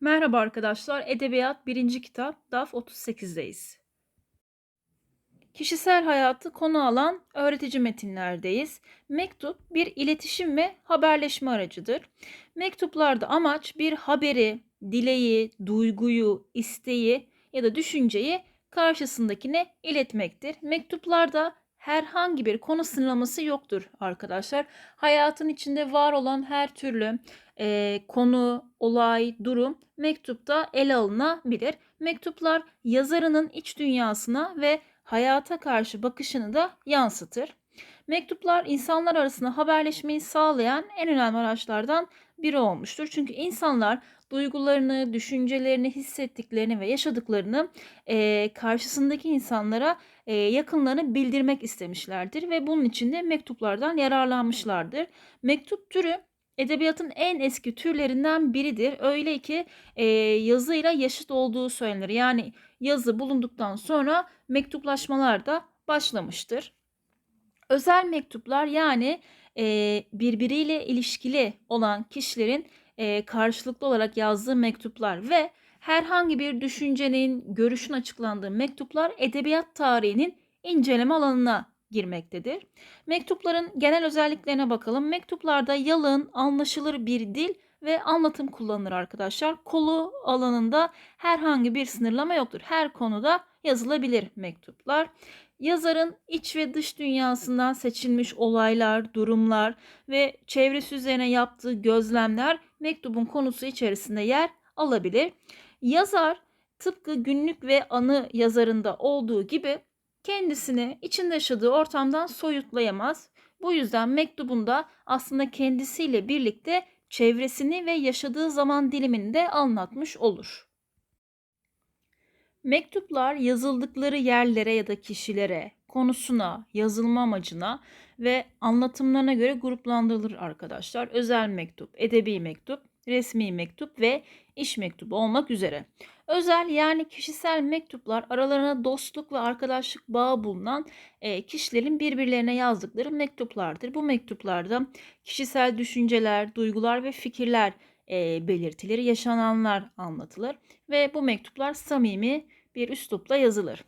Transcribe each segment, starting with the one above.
Merhaba arkadaşlar. Edebiyat 1. kitap DAF 38'deyiz. Kişisel hayatı konu alan öğretici metinlerdeyiz. Mektup bir iletişim ve haberleşme aracıdır. Mektuplarda amaç bir haberi, dileği, duyguyu, isteği ya da düşünceyi karşısındakine iletmektir. Mektuplarda herhangi bir konu sınırlaması yoktur arkadaşlar. Hayatın içinde var olan her türlü e, konu, olay, durum mektupta ele alınabilir. Mektuplar yazarının iç dünyasına ve hayata karşı bakışını da yansıtır. Mektuplar insanlar arasında haberleşmeyi sağlayan en önemli araçlardan biri olmuştur. Çünkü insanlar duygularını, düşüncelerini, hissettiklerini ve yaşadıklarını e, karşısındaki insanlara e, yakınlarını bildirmek istemişlerdir ve bunun için de mektuplardan yararlanmışlardır. Mektup türü edebiyatın en eski türlerinden biridir. Öyle ki e, yazıyla yaşıt olduğu söylenir. Yani yazı bulunduktan sonra mektuplaşmalar da başlamıştır. Özel mektuplar yani e, birbiriyle ilişkili olan kişilerin e, karşılıklı olarak yazdığı mektuplar ve herhangi bir düşüncenin, görüşün açıklandığı mektuplar edebiyat tarihinin inceleme alanına girmektedir. Mektupların genel özelliklerine bakalım. Mektuplarda yalın, anlaşılır bir dil ve anlatım kullanılır arkadaşlar. Kolu alanında herhangi bir sınırlama yoktur. Her konuda yazılabilir mektuplar. Yazarın iç ve dış dünyasından seçilmiş olaylar, durumlar ve çevresi üzerine yaptığı gözlemler mektubun konusu içerisinde yer alabilir. Yazar tıpkı günlük ve anı yazarında olduğu gibi kendisini içinde yaşadığı ortamdan soyutlayamaz. Bu yüzden mektubunda aslında kendisiyle birlikte çevresini ve yaşadığı zaman dilimini de anlatmış olur. Mektuplar yazıldıkları yerlere ya da kişilere, konusuna, yazılma amacına ve anlatımlarına göre gruplandırılır arkadaşlar. Özel mektup, edebi mektup, resmi mektup ve iş mektubu olmak üzere. Özel yani kişisel mektuplar aralarına dostluk ve arkadaşlık bağı bulunan e, kişilerin birbirlerine yazdıkları mektuplardır. Bu mektuplarda kişisel düşünceler, duygular ve fikirler e, belirtilir, yaşananlar anlatılır ve bu mektuplar samimi bir üslupla yazılır.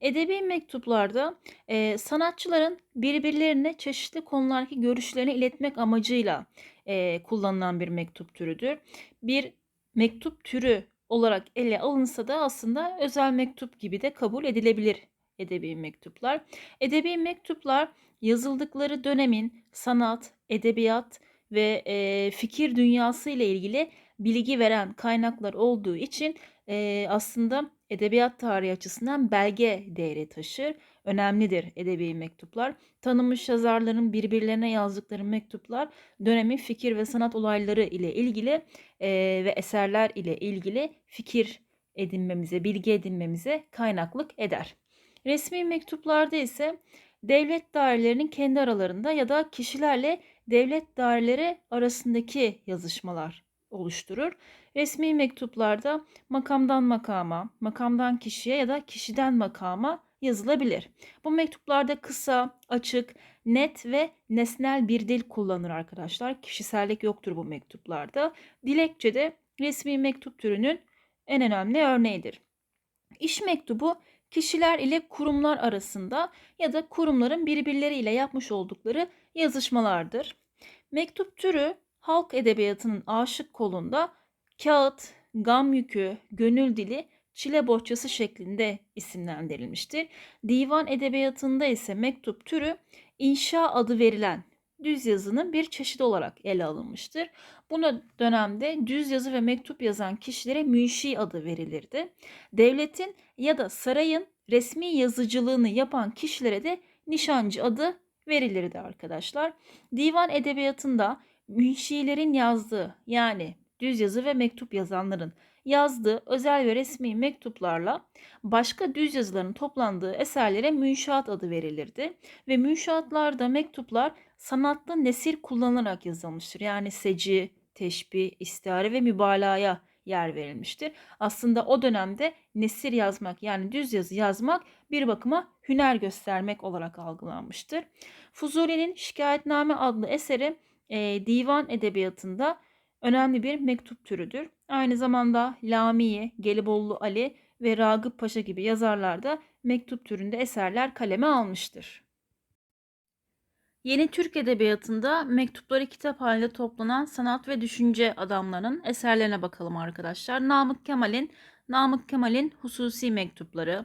Edebi mektuplarda e, sanatçıların birbirlerine çeşitli konulardaki görüşlerini iletmek amacıyla e, kullanılan bir mektup türüdür. Bir mektup türü olarak ele alınsa da aslında özel mektup gibi de kabul edilebilir edebi mektuplar. Edebi mektuplar yazıldıkları dönemin sanat, edebiyat ve e, fikir dünyası ile ilgili bilgi veren kaynaklar olduğu için e, aslında edebiyat tarihi açısından belge değeri taşır. Önemlidir edebi mektuplar. Tanınmış yazarların birbirlerine yazdıkları mektuplar dönemin fikir ve sanat olayları ile ilgili e, ve eserler ile ilgili fikir edinmemize, bilgi edinmemize kaynaklık eder. Resmi mektuplarda ise devlet dairelerinin kendi aralarında ya da kişilerle devlet daireleri arasındaki yazışmalar oluşturur. Resmi mektuplarda makamdan makama, makamdan kişiye ya da kişiden makama yazılabilir. Bu mektuplarda kısa, açık, net ve nesnel bir dil kullanır arkadaşlar. Kişisellik yoktur bu mektuplarda. Dilekçe de resmi mektup türünün en önemli örneğidir. İş mektubu kişiler ile kurumlar arasında ya da kurumların birbirleriyle yapmış oldukları yazışmalardır. Mektup türü halk edebiyatının aşık kolunda kağıt, gam yükü, gönül dili, çile bohçası şeklinde isimlendirilmiştir. Divan edebiyatında ise mektup türü inşa adı verilen düz yazının bir çeşidi olarak ele alınmıştır. Bu dönemde düz yazı ve mektup yazan kişilere münşi adı verilirdi. Devletin ya da sarayın resmi yazıcılığını yapan kişilere de nişancı adı verilirdi arkadaşlar. Divan edebiyatında münşilerin yazdığı yani düz yazı ve mektup yazanların yazdığı özel ve resmi mektuplarla başka düz yazıların toplandığı eserlere münşaat adı verilirdi. Ve münşaatlarda mektuplar sanatlı nesir kullanılarak yazılmıştır. Yani seci, teşbih, istihare ve mübalağaya yer verilmiştir. Aslında o dönemde nesir yazmak yani düz yazı yazmak bir bakıma hüner göstermek olarak algılanmıştır. Fuzuli'nin Şikayetname adlı eseri e, divan edebiyatında önemli bir mektup türüdür. Aynı zamanda Lamiye, Gelibolu Ali ve Ragıp Paşa gibi yazarlar da mektup türünde eserler kaleme almıştır. Yeni Türk Edebiyatı'nda mektupları kitap halinde toplanan sanat ve düşünce adamlarının eserlerine bakalım arkadaşlar. Namık Kemal'in Namık Kemal'in hususi mektupları,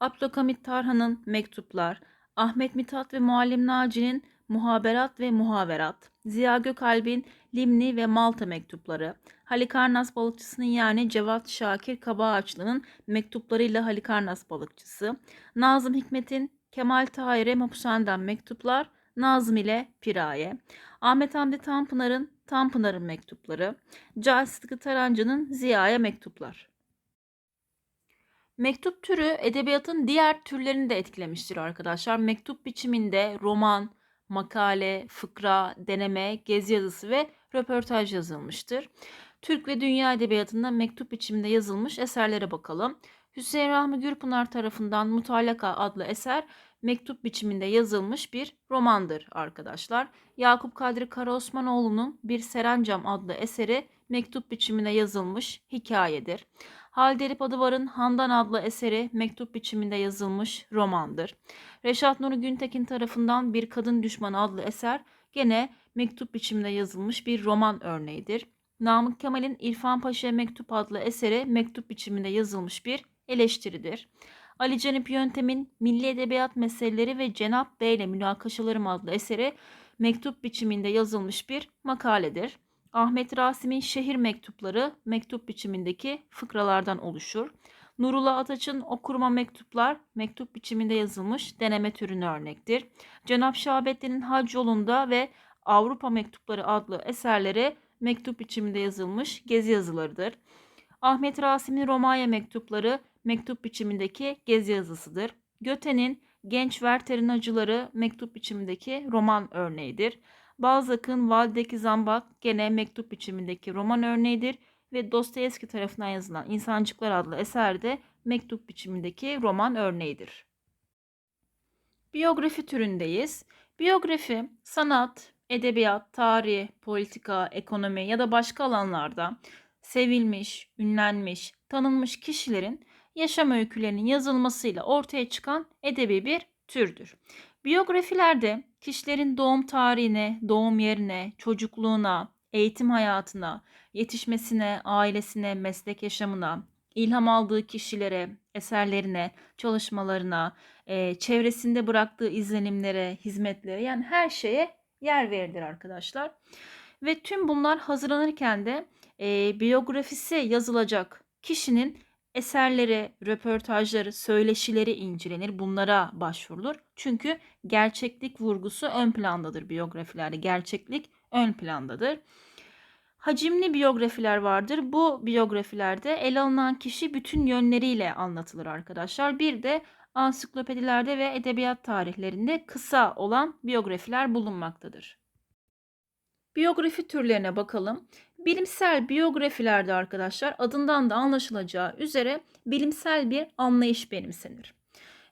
Abdülhamit Tarhan'ın mektuplar, Ahmet Mithat ve Muallim Naci'nin muhaberat ve muhaverat, Ziya Gökalp'in Limni ve Malta mektupları, Halikarnas balıkçısının yani Cevat Şakir Kabaağaçlı'nın mektuplarıyla Halikarnas balıkçısı, Nazım Hikmet'in Kemal Tahir'e Mapushan'dan mektuplar, Nazım ile Piraye, Ahmet Hamdi Tanpınar'ın Tanpınar'ın mektupları, Cahit Tarancı'nın Ziya'ya mektuplar. Mektup türü edebiyatın diğer türlerini de etkilemiştir arkadaşlar. Mektup biçiminde roman, makale, fıkra, deneme, gezi yazısı ve röportaj yazılmıştır. Türk ve dünya edebiyatında mektup biçiminde yazılmış eserlere bakalım. Hüseyin Rahmi Gürpınar tarafından Mutalaka adlı eser mektup biçiminde yazılmış bir romandır arkadaşlar. Yakup Kadri Karaosmanoğlu'nun Bir Serencam adlı eseri mektup biçiminde yazılmış hikayedir. Halide Edip Adıvar'ın Handan adlı eseri mektup biçiminde yazılmış romandır. Reşat Nuri Güntekin tarafından Bir Kadın Düşmanı adlı eser gene mektup biçiminde yazılmış bir roman örneğidir. Namık Kemal'in İrfan Paşa'ya Mektup adlı eseri mektup biçiminde yazılmış bir eleştiridir. Ali Cenip Yöntem'in Milli Edebiyat Meseleleri ve Cenap Bey ile Münakaşalarım adlı eseri mektup biçiminde yazılmış bir makaledir. Ahmet Rasim'in Şehir Mektupları mektup biçimindeki fıkralardan oluşur. Nurullah Ataç'ın Okurma Mektuplar mektup biçiminde yazılmış deneme türüne örnektir. Cenap Şahabettin'in Hac Yolunda ve Avrupa Mektupları adlı eserleri mektup biçiminde yazılmış gezi yazılarıdır. Ahmet Rasim'in Romanya Mektupları mektup biçimindeki gezi yazısıdır. Göte'nin Genç Werther'in Acıları mektup biçimindeki roman örneğidir. Balzac'ın Valideki Zambak gene mektup biçimindeki roman örneğidir ve Dostoyevski tarafından yazılan İnsancıklar adlı eser de mektup biçimindeki roman örneğidir. Biyografi türündeyiz. Biyografi sanat, edebiyat, tarih, politika, ekonomi ya da başka alanlarda sevilmiş, ünlenmiş, tanınmış kişilerin yaşam öykülerinin yazılmasıyla ortaya çıkan edebi bir türdür. Biyografilerde kişilerin doğum tarihine, doğum yerine, çocukluğuna, eğitim hayatına, yetişmesine, ailesine, meslek yaşamına, ilham aldığı kişilere, eserlerine, çalışmalarına, e, çevresinde bıraktığı izlenimlere, hizmetlere yani her şeye yer verilir arkadaşlar. Ve tüm bunlar hazırlanırken de e, biyografisi yazılacak kişinin eserleri, röportajları, söyleşileri incelenir. Bunlara başvurulur. Çünkü gerçeklik vurgusu ön plandadır biyografilerde. Gerçeklik ön plandadır. Hacimli biyografiler vardır. Bu biyografilerde ele alınan kişi bütün yönleriyle anlatılır arkadaşlar. Bir de ansiklopedilerde ve edebiyat tarihlerinde kısa olan biyografiler bulunmaktadır. Biyografi türlerine bakalım. Bilimsel biyografilerde arkadaşlar adından da anlaşılacağı üzere bilimsel bir anlayış benimsenir.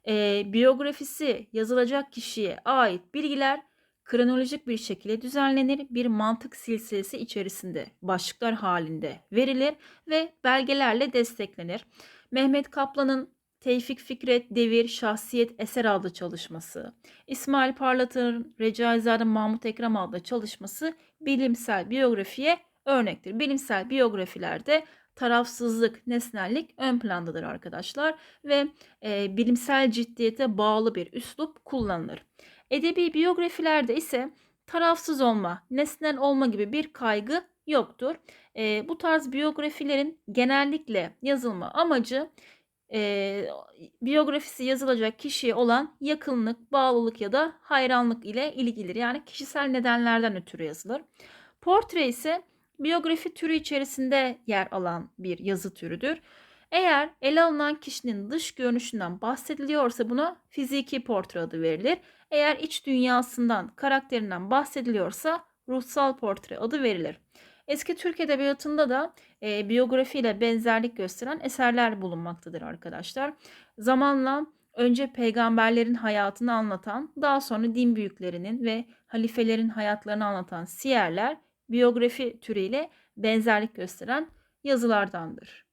E, biyografisi yazılacak kişiye ait bilgiler kronolojik bir şekilde düzenlenir, bir mantık silsilesi içerisinde başlıklar halinde verilir ve belgelerle desteklenir. Mehmet Kaplan'ın Tevfik Fikret Devir Şahsiyet Eser adlı çalışması, İsmail Parlatır'ın Recaizade Mahmut Ekrem adlı çalışması bilimsel biyografiye örnektir. Bilimsel biyografilerde tarafsızlık, nesnellik ön plandadır arkadaşlar ve e, bilimsel ciddiyete bağlı bir üslup kullanılır. Edebi biyografilerde ise tarafsız olma, nesnel olma gibi bir kaygı yoktur. E, bu tarz biyografilerin genellikle yazılma amacı e, biyografisi yazılacak kişiye olan yakınlık, bağlılık ya da hayranlık ile ilgilidir. Yani kişisel nedenlerden ötürü yazılır. Portre ise biyografi türü içerisinde yer alan bir yazı türüdür. Eğer ele alınan kişinin dış görünüşünden bahsediliyorsa buna fiziki portre adı verilir. Eğer iç dünyasından, karakterinden bahsediliyorsa ruhsal portre adı verilir. Eski Türk Edebiyatı'nda da e, biyografiyle benzerlik gösteren eserler bulunmaktadır arkadaşlar. Zamanla önce peygamberlerin hayatını anlatan, daha sonra din büyüklerinin ve halifelerin hayatlarını anlatan siyerler biyografi türüyle benzerlik gösteren yazılardandır.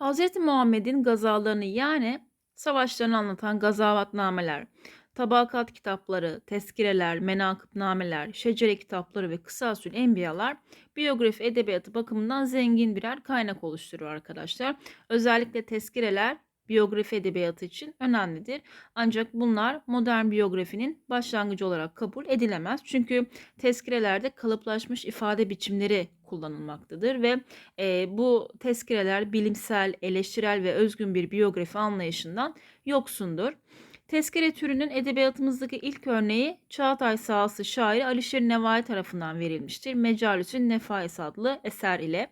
Hz. Muhammed'in gazalarını yani savaşlarını anlatan gazavatnameler, tabakat kitapları, tezkireler, menakıbnameler, şecere kitapları ve kısasül enbiyalar biyografi edebiyatı bakımından zengin birer kaynak oluşturuyor arkadaşlar. Özellikle tezkireler biyografi edebiyatı için önemlidir. Ancak bunlar modern biyografinin başlangıcı olarak kabul edilemez. Çünkü tezkirelerde kalıplaşmış ifade biçimleri kullanılmaktadır ve e, bu tezkireler bilimsel, eleştirel ve özgün bir biyografi anlayışından yoksundur. Tezkere türünün edebiyatımızdaki ilk örneği Çağatay sahası şairi Alişir Nevai tarafından verilmiştir. Mecalisün Nefais adlı eser ile.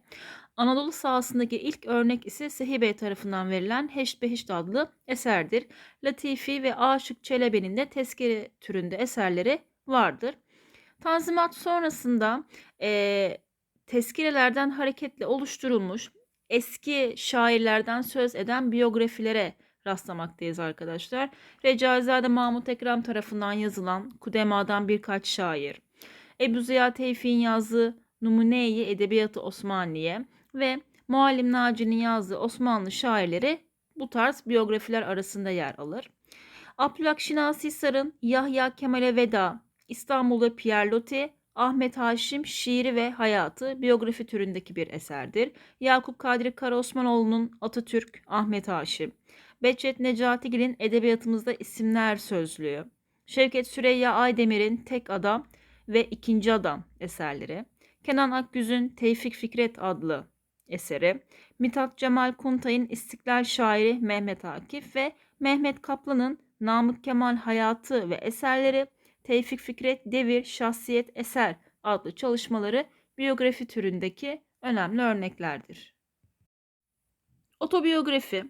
Anadolu sahasındaki ilk örnek ise Sehi Bey tarafından verilen Heşt Behişt adlı eserdir. Latifi ve Aşık Çelebi'nin de tezkere türünde eserleri vardır. Tanzimat sonrasında e, tezkirelerden hareketle oluşturulmuş eski şairlerden söz eden biyografilere rastlamaktayız arkadaşlar. Recaizade Mahmut Ekrem tarafından yazılan Kudema'dan birkaç şair, Ebu Ziya Tevfik'in yazdığı Numuneyi Edebiyatı Osmaniye ve Muallim Naci'nin yazdığı Osmanlı şairleri bu tarz biyografiler arasında yer alır. Abdülhak Şinasi Sar'ın Yahya Kemal'e Veda, İstanbul'da Pierre Loti, Ahmet Haşim Şiiri ve Hayatı biyografi türündeki bir eserdir. Yakup Kadri Karaosmanoğlu'nun Atatürk, Ahmet Haşim, Behçet Necatigil'in Edebiyatımızda İsimler Sözlüğü, Şevket Süreyya Aydemir'in Tek Adam ve İkinci Adam eserleri, Kenan Akgüz'ün Tevfik Fikret adlı eseri, Mithat Cemal Kuntay'ın İstiklal Şairi Mehmet Akif ve Mehmet Kaplan'ın Namık Kemal Hayatı ve eserleri, Tevfik Fikret Devir Şahsiyet Eser adlı çalışmaları biyografi türündeki önemli örneklerdir. Otobiyografi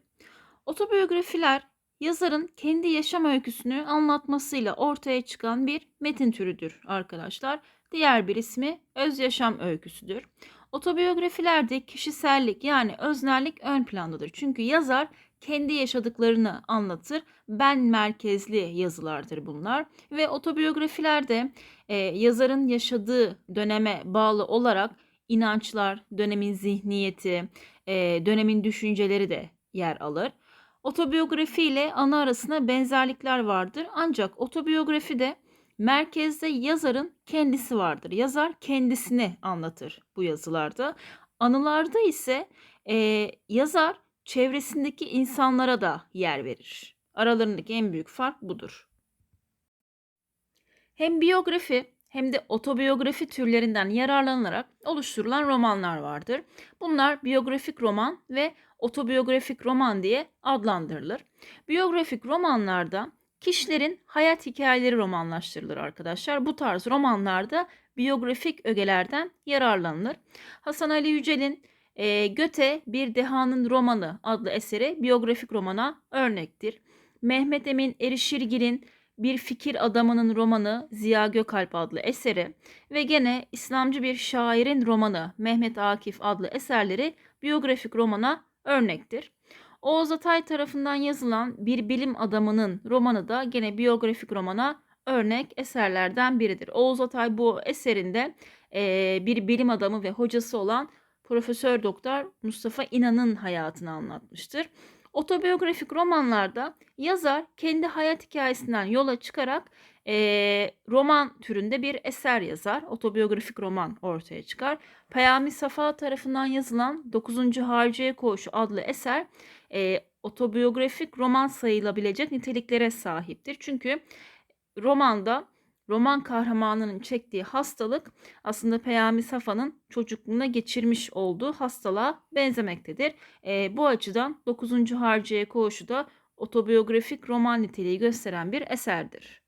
Otobiyografiler yazarın kendi yaşam öyküsünü anlatmasıyla ortaya çıkan bir metin türüdür arkadaşlar. Diğer bir ismi öz yaşam öyküsüdür. Otobiyografilerde kişisellik yani öznellik ön plandadır. Çünkü yazar kendi yaşadıklarını anlatır. Ben merkezli yazılardır bunlar ve otobiyografilerde e, yazarın yaşadığı döneme bağlı olarak inançlar, dönemin zihniyeti, e, dönemin düşünceleri de yer alır. Otobiyografi ile ana arasında benzerlikler vardır. Ancak otobiyografide merkezde yazarın kendisi vardır. Yazar kendisini anlatır bu yazılarda. Anılarda ise e, yazar çevresindeki insanlara da yer verir. Aralarındaki en büyük fark budur. Hem biyografi hem de otobiyografi türlerinden yararlanarak oluşturulan romanlar vardır. Bunlar biyografik roman ve otobiyografik roman diye adlandırılır. Biyografik romanlarda kişilerin hayat hikayeleri romanlaştırılır arkadaşlar. Bu tarz romanlarda biyografik ögelerden yararlanılır. Hasan Ali Yücel'in e, Göte Bir Dehanın Romanı adlı eseri biyografik romana örnektir. Mehmet Emin Erişirgil'in Bir Fikir Adamının Romanı Ziya Gökalp adlı eseri ve gene İslamcı bir şairin romanı Mehmet Akif adlı eserleri biyografik romana örnektir. Oğuz Atay tarafından yazılan Bir Bilim Adamının romanı da gene biyografik romana örnek eserlerden biridir. Oğuz Atay bu eserinde e, bir bilim adamı ve hocası olan Profesör Doktor Mustafa İnan'ın hayatını anlatmıştır. Otobiyografik romanlarda yazar kendi hayat hikayesinden yola çıkarak e, roman türünde bir eser yazar. Otobiyografik roman ortaya çıkar. Peyami Safa tarafından yazılan 9. Harciye Koğuşu adlı eser e, otobiyografik roman sayılabilecek niteliklere sahiptir. Çünkü romanda roman kahramanının çektiği hastalık aslında Peyami Safa'nın çocukluğuna geçirmiş olduğu hastalığa benzemektedir. E, bu açıdan 9. Harciye Koğuşu da otobiyografik roman niteliği gösteren bir eserdir.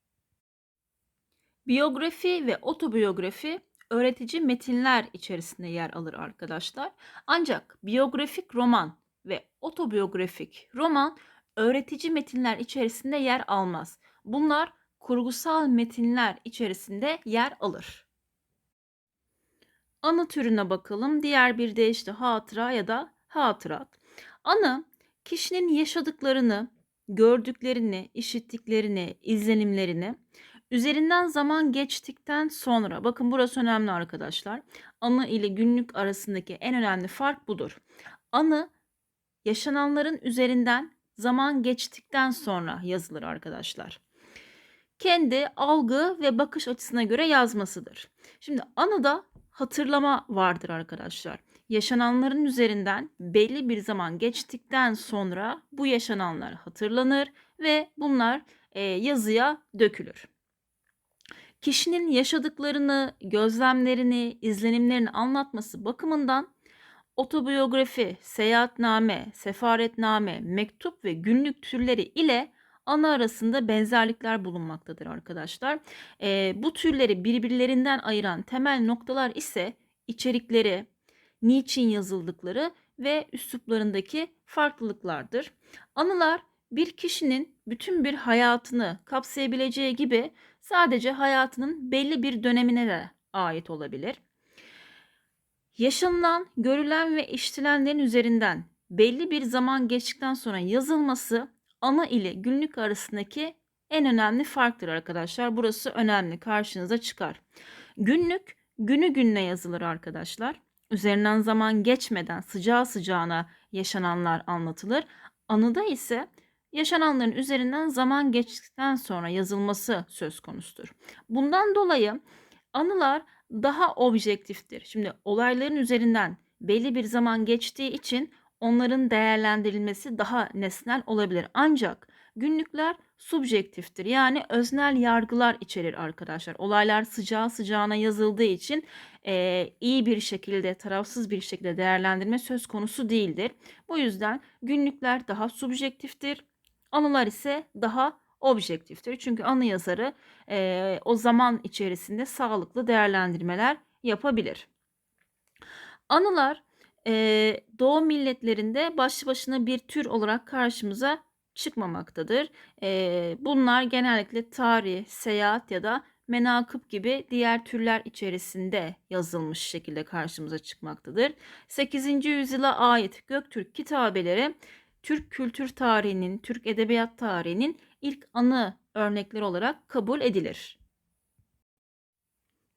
Biyografi ve otobiyografi öğretici metinler içerisinde yer alır arkadaşlar. Ancak biyografik roman otobiyografik roman öğretici metinler içerisinde yer almaz. Bunlar kurgusal metinler içerisinde yer alır. Anı türüne bakalım. Diğer bir deyişle hatıra ya da hatırat. Anı kişinin yaşadıklarını, gördüklerini, işittiklerini, izlenimlerini Üzerinden zaman geçtikten sonra, bakın burası önemli arkadaşlar. Anı ile günlük arasındaki en önemli fark budur. Anı yaşananların üzerinden zaman geçtikten sonra yazılır arkadaşlar. Kendi algı ve bakış açısına göre yazmasıdır. Şimdi anıda hatırlama vardır arkadaşlar. Yaşananların üzerinden belli bir zaman geçtikten sonra bu yaşananlar hatırlanır ve bunlar e, yazıya dökülür. Kişinin yaşadıklarını, gözlemlerini, izlenimlerini anlatması bakımından otobiyografi, seyahatname, sefaretname, mektup ve günlük türleri ile ana arasında benzerlikler bulunmaktadır arkadaşlar. E, bu türleri birbirlerinden ayıran temel noktalar ise içerikleri, niçin yazıldıkları ve üsluplarındaki farklılıklardır. Anılar bir kişinin bütün bir hayatını kapsayabileceği gibi sadece hayatının belli bir dönemine de ait olabilir. Yaşanılan, görülen ve işitilenlerin üzerinden belli bir zaman geçtikten sonra yazılması ana ile günlük arasındaki en önemli farktır arkadaşlar. Burası önemli karşınıza çıkar. Günlük günü gününe yazılır arkadaşlar. Üzerinden zaman geçmeden sıcağı sıcağına yaşananlar anlatılır. Anıda ise yaşananların üzerinden zaman geçtikten sonra yazılması söz konusudur. Bundan dolayı anılar daha objektiftir. Şimdi olayların üzerinden belli bir zaman geçtiği için onların değerlendirilmesi daha nesnel olabilir. Ancak günlükler subjektiftir. Yani öznel yargılar içerir arkadaşlar. Olaylar sıcağı sıcağına yazıldığı için e, iyi bir şekilde, tarafsız bir şekilde değerlendirme söz konusu değildir. Bu yüzden günlükler daha subjektiftir. Anılar ise daha objektiftir. Çünkü anı yazarı e, o zaman içerisinde sağlıklı değerlendirmeler yapabilir. Anılar e, doğu milletlerinde başlı başına bir tür olarak karşımıza çıkmamaktadır. E, bunlar genellikle tarih, seyahat ya da menakıp gibi diğer türler içerisinde yazılmış şekilde karşımıza çıkmaktadır. 8. yüzyıla ait Göktürk kitabeleri Türk kültür tarihinin, Türk edebiyat tarihinin ilk anı örnekleri olarak kabul edilir.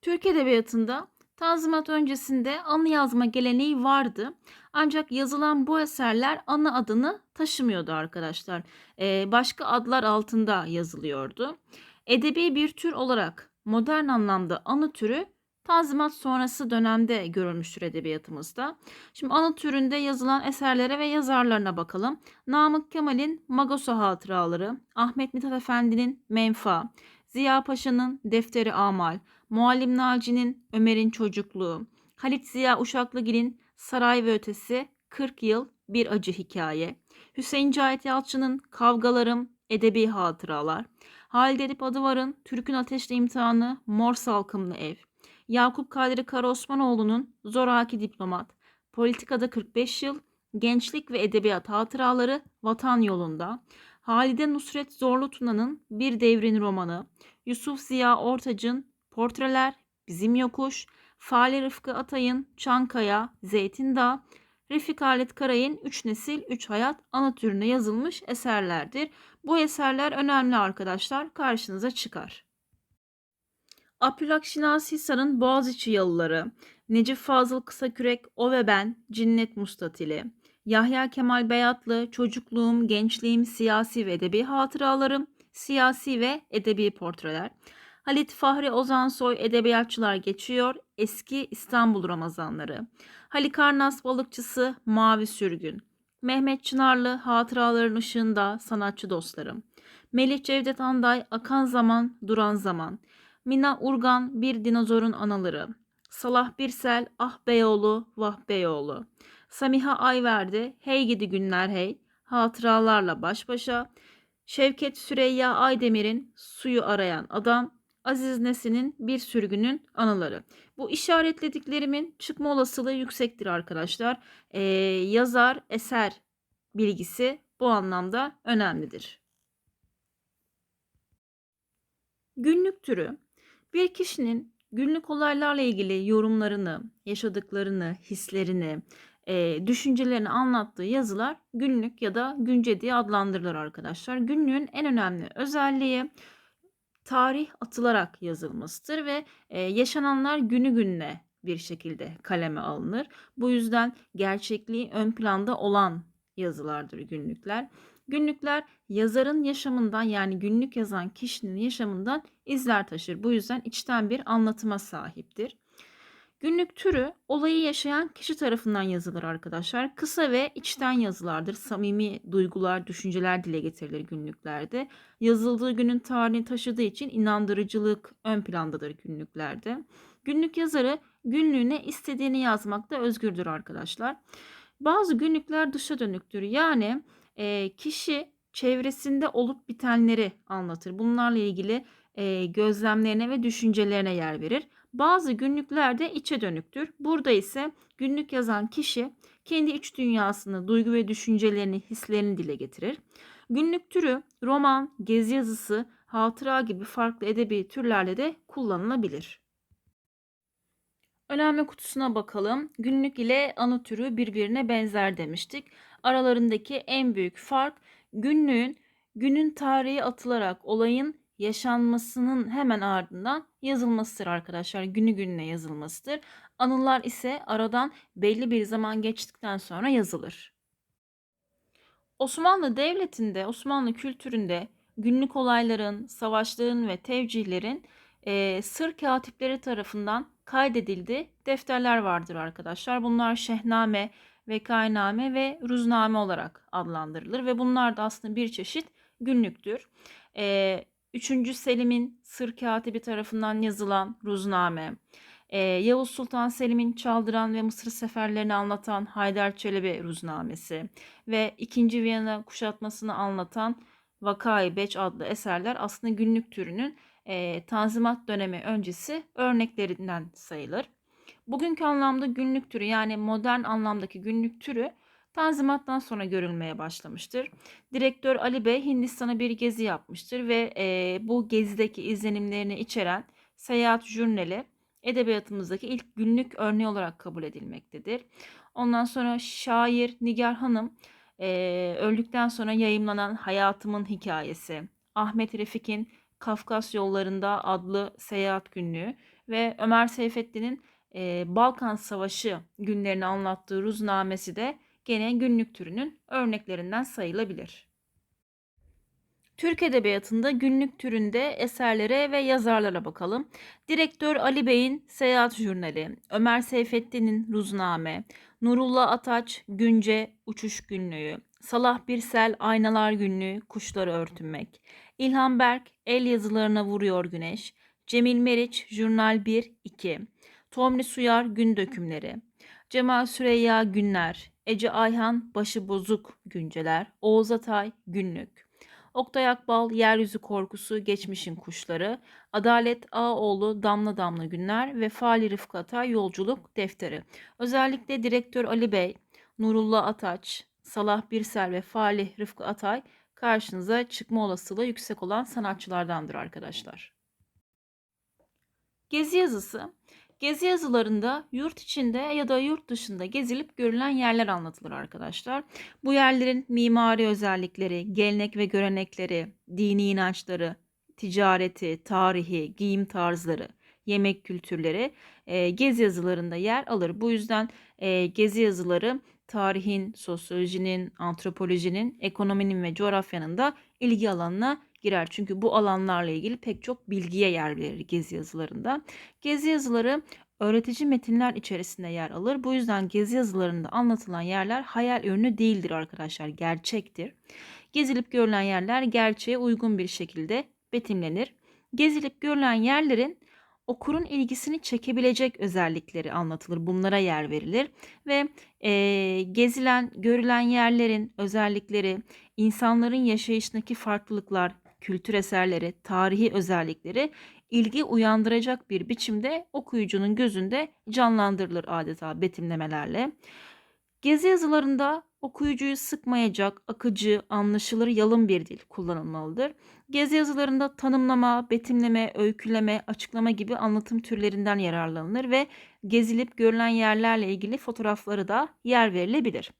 Türk edebiyatında Tanzimat öncesinde anı yazma geleneği vardı. Ancak yazılan bu eserler anı adını taşımıyordu arkadaşlar. Ee, başka adlar altında yazılıyordu. Edebi bir tür olarak modern anlamda anı türü Tanzimat sonrası dönemde görülmüştür edebiyatımızda. Şimdi anı türünde yazılan eserlere ve yazarlarına bakalım. Namık Kemal'in Magosa Hatıraları, Ahmet Mithat Efendi'nin Menfa, Ziya Paşa'nın Defteri Amal, Muallim Naci'nin Ömer'in Çocukluğu, Halit Ziya Uşaklıgil'in Saray ve Ötesi 40 Yıl Bir Acı Hikaye, Hüseyin Cahit Yalçın'ın Kavgalarım, Edebi Hatıralar, Halide Edip Adıvar'ın Türk'ün Ateşli İmtihanı, Mor Salkımlı Ev, Yakup Kadri Karaosmanoğlu'nun Zoraki Diplomat, Politikada 45 Yıl, Gençlik ve Edebiyat Hatıraları Vatan Yolunda, Halide Nusret Zorlu Tuna'nın Bir Devrin Romanı, Yusuf Ziya Ortaç'ın Portreler, Bizim Yokuş, Fale Rıfkı Atay'ın Çankaya, Zeytindağ, Refik Halit Karay'ın Üç Nesil, Üç Hayat ana türüne yazılmış eserlerdir. Bu eserler önemli arkadaşlar karşınıza çıkar. Abdülhak Şinasi Hisar'ın Boğaziçi Yalıları, Necip Fazıl Kısakürek O ve Ben, Cinnet Mustatili, Yahya Kemal Beyatlı, Çocukluğum, Gençliğim, Siyasi ve Edebi Hatıralarım, Siyasi ve Edebi Portreler, Halit Fahri Ozansoy Edebiyatçılar Geçiyor, Eski İstanbul Ramazanları, Halikarnas Balıkçısı Mavi Sürgün, Mehmet Çınarlı Hatıraların Işığında Sanatçı Dostlarım, Melih Cevdet Anday Akan Zaman, Duran Zaman, Mina Urgan Bir Dinozorun Anaları, Salah Birsel Ah Beyoğlu Vah Beyoğlu, Samiha Ayverdi Hey Gidi Günler Hey, Hatıralarla Baş Başa, Şevket Süreyya Aydemir'in Suyu Arayan Adam, Aziz Nesin'in Bir Sürgünün Anıları. Bu işaretlediklerimin çıkma olasılığı yüksektir arkadaşlar. Ee, yazar, eser bilgisi bu anlamda önemlidir. Günlük türü bir kişinin günlük olaylarla ilgili yorumlarını, yaşadıklarını, hislerini, e, düşüncelerini anlattığı yazılar günlük ya da günce diye adlandırılır arkadaşlar. Günlüğün en önemli özelliği tarih atılarak yazılmasıdır ve e, yaşananlar günü gününe bir şekilde kaleme alınır. Bu yüzden gerçekliği ön planda olan yazılardır günlükler. Günlükler yazarın yaşamından yani günlük yazan kişinin yaşamından izler taşır. Bu yüzden içten bir anlatıma sahiptir. Günlük türü olayı yaşayan kişi tarafından yazılır arkadaşlar. Kısa ve içten yazılardır. Samimi duygular, düşünceler dile getirilir günlüklerde. Yazıldığı günün tarihini taşıdığı için inandırıcılık ön plandadır günlüklerde. Günlük yazarı günlüğüne istediğini yazmakta özgürdür arkadaşlar. Bazı günlükler dışa dönüktür. Yani e, kişi çevresinde olup bitenleri anlatır. Bunlarla ilgili e, gözlemlerine ve düşüncelerine yer verir. Bazı günlükler de içe dönüktür. Burada ise günlük yazan kişi kendi iç dünyasını, duygu ve düşüncelerini, hislerini dile getirir. Günlük türü roman, gezi yazısı, hatıra gibi farklı edebi türlerle de kullanılabilir. Önemli kutusuna bakalım. Günlük ile anı türü birbirine benzer demiştik. Aralarındaki en büyük fark günlüğün günün tarihi atılarak olayın yaşanmasının hemen ardından yazılmasıdır arkadaşlar. Günü gününe yazılmasıdır. Anılar ise aradan belli bir zaman geçtikten sonra yazılır. Osmanlı Devleti'nde, Osmanlı kültüründe günlük olayların, savaşların ve tevcihlerin e, sır katipleri tarafından kaydedildiği defterler vardır arkadaşlar. Bunlar şehname, vekainame ve ruzname olarak adlandırılır ve bunlar da aslında bir çeşit günlüktür. E, 3. Selim'in sır katibi tarafından yazılan ruzname, e, Yavuz Sultan Selim'in çaldıran ve Mısır seferlerini anlatan Haydar Çelebi ruznamesi ve 2. Viyana kuşatmasını anlatan Vakai Beç adlı eserler aslında günlük türünün e, Tanzimat dönemi öncesi örneklerinden sayılır. Bugünkü anlamda günlük türü yani modern anlamdaki günlük türü Tanzimat'tan sonra görülmeye başlamıştır. Direktör Ali Bey Hindistan'a bir gezi yapmıştır ve e, bu gezideki izlenimlerini içeren Seyahat Jurnali edebiyatımızdaki ilk günlük örneği olarak kabul edilmektedir. Ondan sonra şair Nigar Hanım e, öldükten sonra yayımlanan Hayatımın Hikayesi, Ahmet Refik'in Kafkas Yollarında adlı seyahat günlüğü ve Ömer Seyfettin'in e, Balkan Savaşı günlerini anlattığı ruznamesi de gene günlük türünün örneklerinden sayılabilir. Türk Edebiyatı'nda günlük türünde eserlere ve yazarlara bakalım. Direktör Ali Bey'in Seyahat Jurnali, Ömer Seyfettin'in Ruzname, Nurullah Ataç Günce Uçuş Günlüğü, Salah Birsel Aynalar Günlüğü Kuşları Örtünmek, İlhan Berk El Yazılarına Vuruyor Güneş, Cemil Meriç Jurnal 1 2, Tomri Suyar Gün Dökümleri, Cemal Süreyya Günler, Ece Ayhan Başı Bozuk Günceler, Oğuz Atay Günlük, Oktay Akbal Yeryüzü Korkusu Geçmişin Kuşları, Adalet Ağoğlu Damla Damla Günler ve Fali Rıfkı Atay Yolculuk Defteri. Özellikle direktör Ali Bey, Nurullah Ataç, Salah Birsel ve Fali Rıfkı Atay karşınıza çıkma olasılığı yüksek olan sanatçılardandır arkadaşlar. Gezi yazısı Gezi yazılarında yurt içinde ya da yurt dışında gezilip görülen yerler anlatılır arkadaşlar. Bu yerlerin mimari özellikleri, gelenek ve görenekleri, dini inançları, ticareti, tarihi, giyim tarzları, yemek kültürleri e, gezi yazılarında yer alır. Bu yüzden e, gezi yazıları tarihin, sosyolojinin, antropolojinin, ekonominin ve coğrafyanın da ilgi alanına girer. Çünkü bu alanlarla ilgili pek çok bilgiye yer verir gezi yazılarında. Gezi yazıları öğretici metinler içerisinde yer alır. Bu yüzden gezi yazılarında anlatılan yerler hayal ürünü değildir arkadaşlar, gerçektir. Gezilip görülen yerler gerçeğe uygun bir şekilde betimlenir. Gezilip görülen yerlerin okurun ilgisini çekebilecek özellikleri anlatılır. Bunlara yer verilir ve e, gezilen, görülen yerlerin özellikleri, insanların yaşayışındaki farklılıklar, kültür eserleri, tarihi özellikleri ilgi uyandıracak bir biçimde okuyucunun gözünde canlandırılır adeta betimlemelerle. Gezi yazılarında okuyucuyu sıkmayacak, akıcı, anlaşılır, yalın bir dil kullanılmalıdır. Gezi yazılarında tanımlama, betimleme, öyküleme, açıklama gibi anlatım türlerinden yararlanılır ve gezilip görülen yerlerle ilgili fotoğrafları da yer verilebilir.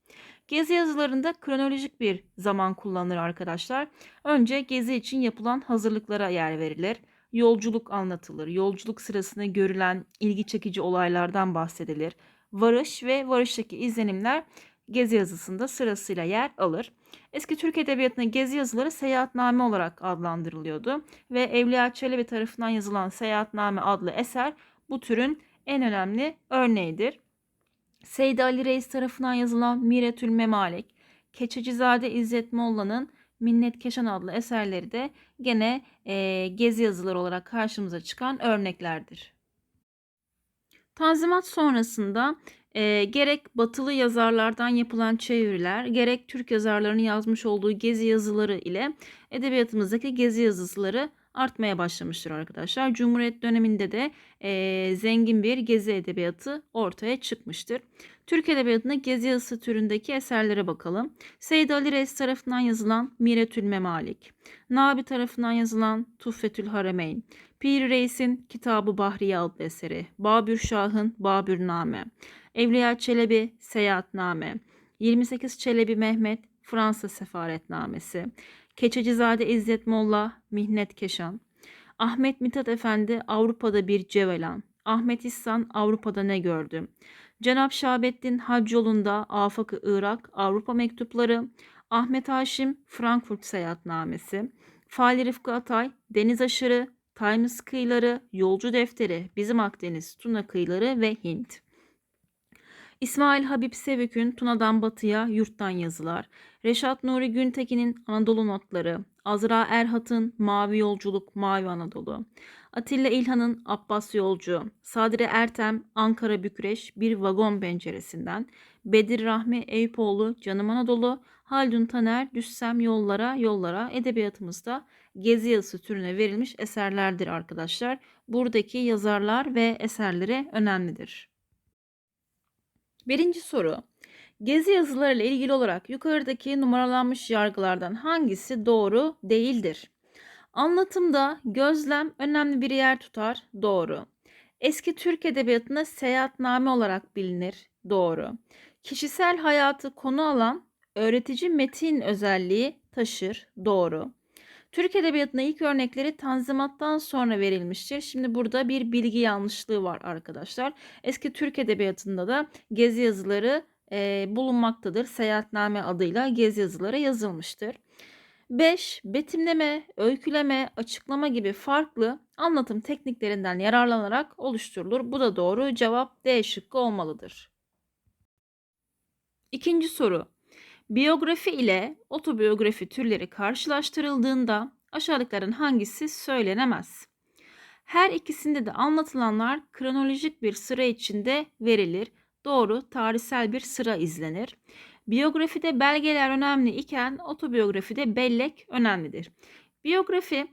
Gezi yazılarında kronolojik bir zaman kullanılır arkadaşlar. Önce gezi için yapılan hazırlıklara yer verilir. yolculuk anlatılır. Yolculuk sırasında görülen ilgi çekici olaylardan bahsedilir. Varış ve varıştaki izlenimler gezi yazısında sırasıyla yer alır. Eski Türk Edebiyatı'nda gezi yazıları seyahatname olarak adlandırılıyordu ve Evliya Çelebi tarafından yazılan Seyahatname adlı eser bu türün en önemli örneğidir. Seydi Ali Reis tarafından yazılan Miretül Memalik, Keçecizade İzzet Molla'nın Minnet Keşan adlı eserleri de gene e, gezi yazıları olarak karşımıza çıkan örneklerdir. Tanzimat sonrasında e, gerek batılı yazarlardan yapılan çeviriler, gerek Türk yazarlarının yazmış olduğu gezi yazıları ile edebiyatımızdaki gezi yazıları artmaya başlamıştır arkadaşlar. Cumhuriyet döneminde de e, zengin bir gezi edebiyatı ortaya çıkmıştır. Türk Edebiyatı'nda gezi yazısı türündeki eserlere bakalım. Seyyid Ali Reis tarafından yazılan Miretül Memalik, Nabi tarafından yazılan Tuffetül Harameyn, Pir Reis'in Kitabı Bahriye adlı eseri, Babür Şah'ın Babürname, Evliya Çelebi Seyahatname, 28 Çelebi Mehmet Fransa Sefaretnamesi, Keçecizade İzzet Molla Mihnet Keşan, Ahmet Mithat Efendi Avrupa'da bir Cevelan, Ahmet İhsan Avrupa'da ne gördü? Cenab Şahabettin Hac yolunda Afakı Irak Avrupa mektupları, Ahmet Haşim Frankfurt seyahatnamesi, Fali Rıfkı Atay Deniz aşırı, Times kıyıları, Yolcu defteri, Bizim Akdeniz, Tuna kıyıları ve Hint. İsmail Habib Sevük'ün Tuna'dan Batı'ya Yurttan Yazılar, Reşat Nuri Güntekin'in Anadolu Notları, Azra Erhat'ın Mavi Yolculuk, Mavi Anadolu, Atilla İlhan'ın Abbas Yolcu, Sadri Ertem Ankara Bükreş Bir Vagon Penceresinden, Bedir Rahmi Eyüpoğlu Canım Anadolu, Haldun Taner Düşsem Yollara Yollara. Edebiyatımızda gezi yazısı türüne verilmiş eserlerdir arkadaşlar. Buradaki yazarlar ve eserleri önemlidir. Birinci soru. Gezi yazıları ile ilgili olarak yukarıdaki numaralanmış yargılardan hangisi doğru değildir? Anlatımda gözlem önemli bir yer tutar. Doğru. Eski Türk edebiyatında seyahatname olarak bilinir. Doğru. Kişisel hayatı konu alan öğretici metin özelliği taşır. Doğru. Türk Edebiyatı'nda ilk örnekleri Tanzimat'tan sonra verilmiştir. Şimdi burada bir bilgi yanlışlığı var arkadaşlar. Eski Türk Edebiyatı'nda da gezi yazıları e, bulunmaktadır. Seyahatname adıyla gezi yazıları yazılmıştır. 5. Betimleme, öyküleme, açıklama gibi farklı anlatım tekniklerinden yararlanarak oluşturulur. Bu da doğru. Cevap D şıkkı olmalıdır. İkinci soru. Biyografi ile otobiyografi türleri karşılaştırıldığında aşağıdakilerin hangisi söylenemez? Her ikisinde de anlatılanlar kronolojik bir sıra içinde verilir. Doğru, tarihsel bir sıra izlenir. Biyografide belgeler önemli iken otobiyografide bellek önemlidir. Biyografi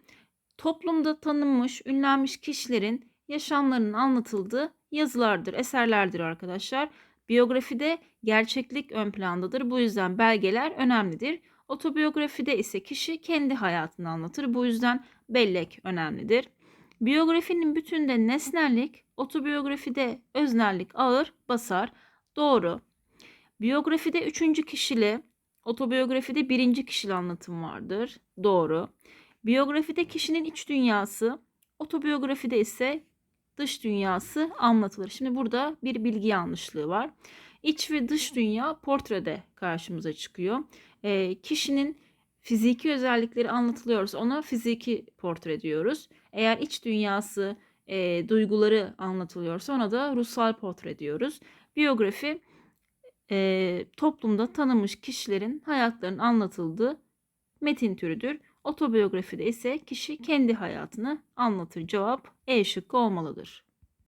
toplumda tanınmış, ünlenmiş kişilerin yaşamlarının anlatıldığı yazılardır, eserlerdir arkadaşlar. Biyografide gerçeklik ön plandadır. Bu yüzden belgeler önemlidir. Otobiyografide ise kişi kendi hayatını anlatır. Bu yüzden bellek önemlidir. Biyografinin bütünde nesnellik, otobiyografide öznellik ağır basar. Doğru. Biyografide üçüncü kişili, otobiyografide birinci kişili anlatım vardır. Doğru. Biyografide kişinin iç dünyası, otobiyografide ise dış dünyası anlatılır. Şimdi burada bir bilgi yanlışlığı var. İç ve dış dünya portrede karşımıza çıkıyor. E, kişinin fiziki özellikleri anlatılıyorsa ona fiziki portre diyoruz. Eğer iç dünyası, e, duyguları anlatılıyorsa ona da ruhsal portre diyoruz. Biyografi e, toplumda tanınmış kişilerin hayatlarının anlatıldığı metin türüdür. Otobiyografide ise kişi kendi hayatını anlatır. Cevap E şıkkı olmalıdır.